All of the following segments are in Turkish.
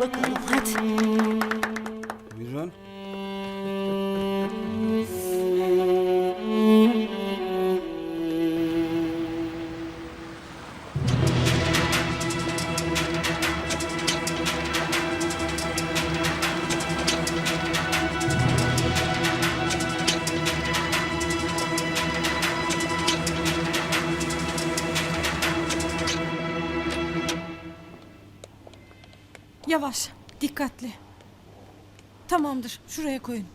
bakalım hadi. Yavaş, dikkatli. Tamamdır, şuraya koyun.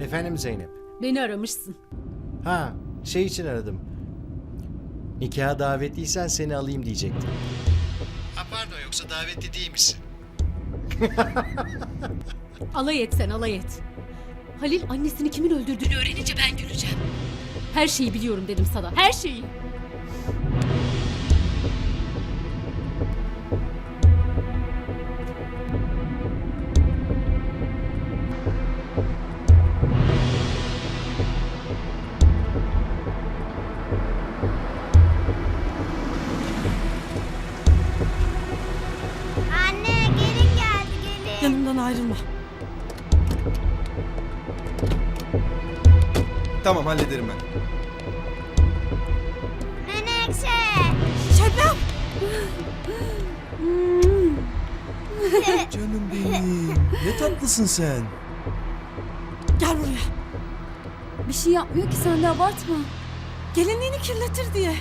Efendim Zeynep. Beni aramışsın. Ha, şey için aradım. Nikaha davetliysen seni alayım diyecektim. Ha pardon yoksa davetli değil misin? Alay et sen alay et. Halil annesini kimin öldürdüğünü öğrenince ben güleceğim. Her şeyi biliyorum dedim sana. Her şeyi. Yanımdan ayrılma. Tamam hallederim ben. Menekşe. Şebnem! Canım benim. Ne tatlısın sen. Gel buraya. Bir şey yapmıyor ki sen de abartma. Gelinliğini kirletir diye.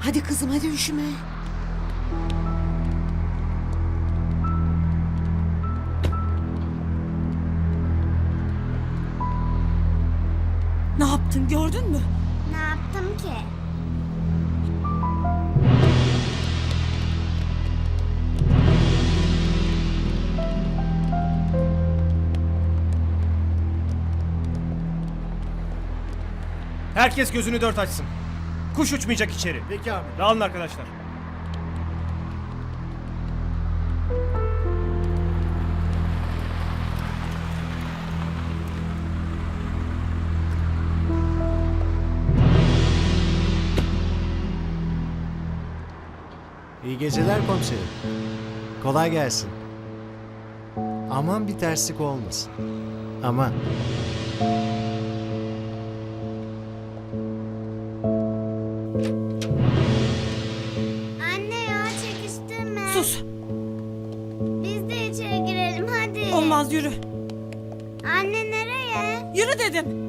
Hadi kızım hadi üşüme. Yaptın gördün mü? Ne yaptım ki? Herkes gözünü dört açsın. Kuş uçmayacak içeri. Peki abi. Dağılın arkadaşlar. İyi geceler komiserim. Kolay gelsin. Aman bir terslik olmasın. Aman. Anne ya çekiştirme. Sus. Biz de içeri girelim hadi. Olmaz yürü. Anne nereye? Yürü dedim.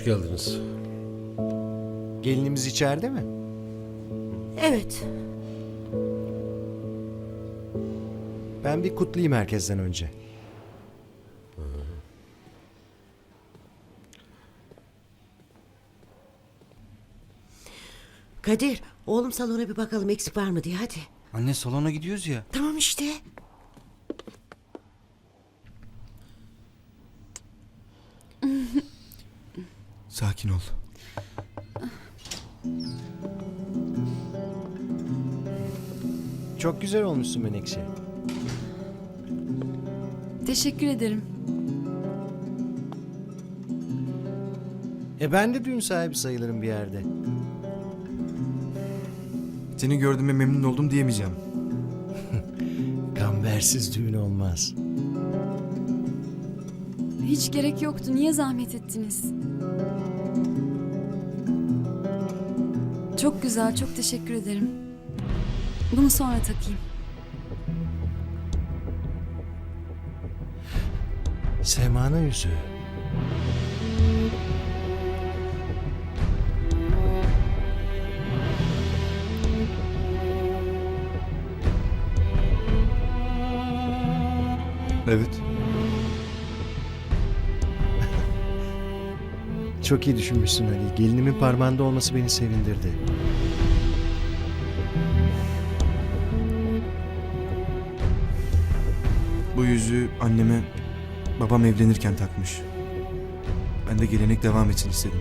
Hoş geldiniz. Gelinimiz içeride mi? Evet. Ben bir kutlayayım herkesten önce. Kadir oğlum salona bir bakalım eksik var mı diye hadi. Anne salona gidiyoruz ya. Tamam işte. Sakin ol. Çok güzel olmuşsun Menekşe. Teşekkür ederim. E ben de düğün sahibi sayılırım bir yerde. Seni gördüğüme memnun oldum diyemeyeceğim. Kambersiz düğün olmaz. Hiç gerek yoktu. Niye zahmet ettiniz? Çok güzel, çok teşekkür ederim. Bunu sonra takayım. Sema'nın yüzüğü. Evet. Çok iyi düşünmüşsün Halil. Gelinimin parmağında olması beni sevindirdi. Bu yüzüğü anneme babam evlenirken takmış. Ben de gelenek devam etsin istedim.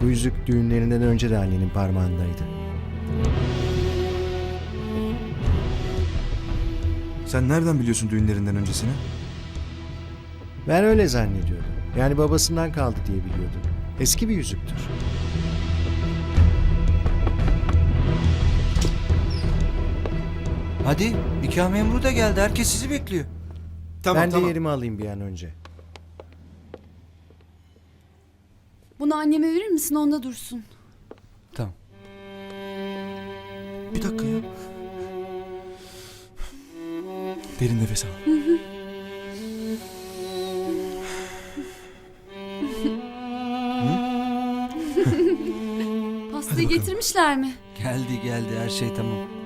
Bu yüzük düğünlerinden önce de annenin parmağındaydı. Sen nereden biliyorsun düğünlerinden öncesini? Ben öyle zannediyordum. Yani babasından kaldı diye biliyordum. Eski bir yüzüktür. Hadi nikah memuru da geldi. Herkes sizi bekliyor. Tamam ben tamam. de yerimi alayım bir an önce. Bunu anneme verir misin onda dursun. Tamam. Bir dakika ya. Derin nefes al. Pastayı getirmişler mi? Geldi geldi her şey tamam.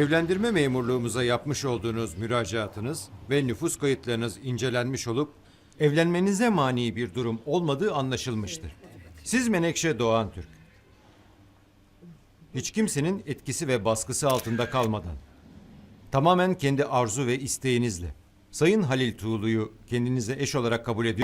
Evlendirme memurluğumuza yapmış olduğunuz müracaatınız ve nüfus kayıtlarınız incelenmiş olup evlenmenize mani bir durum olmadığı anlaşılmıştır. Siz Menekşe Doğan Türk. Hiç kimsenin etkisi ve baskısı altında kalmadan tamamen kendi arzu ve isteğinizle Sayın Halil Tuğlu'yu kendinize eş olarak kabul ediyor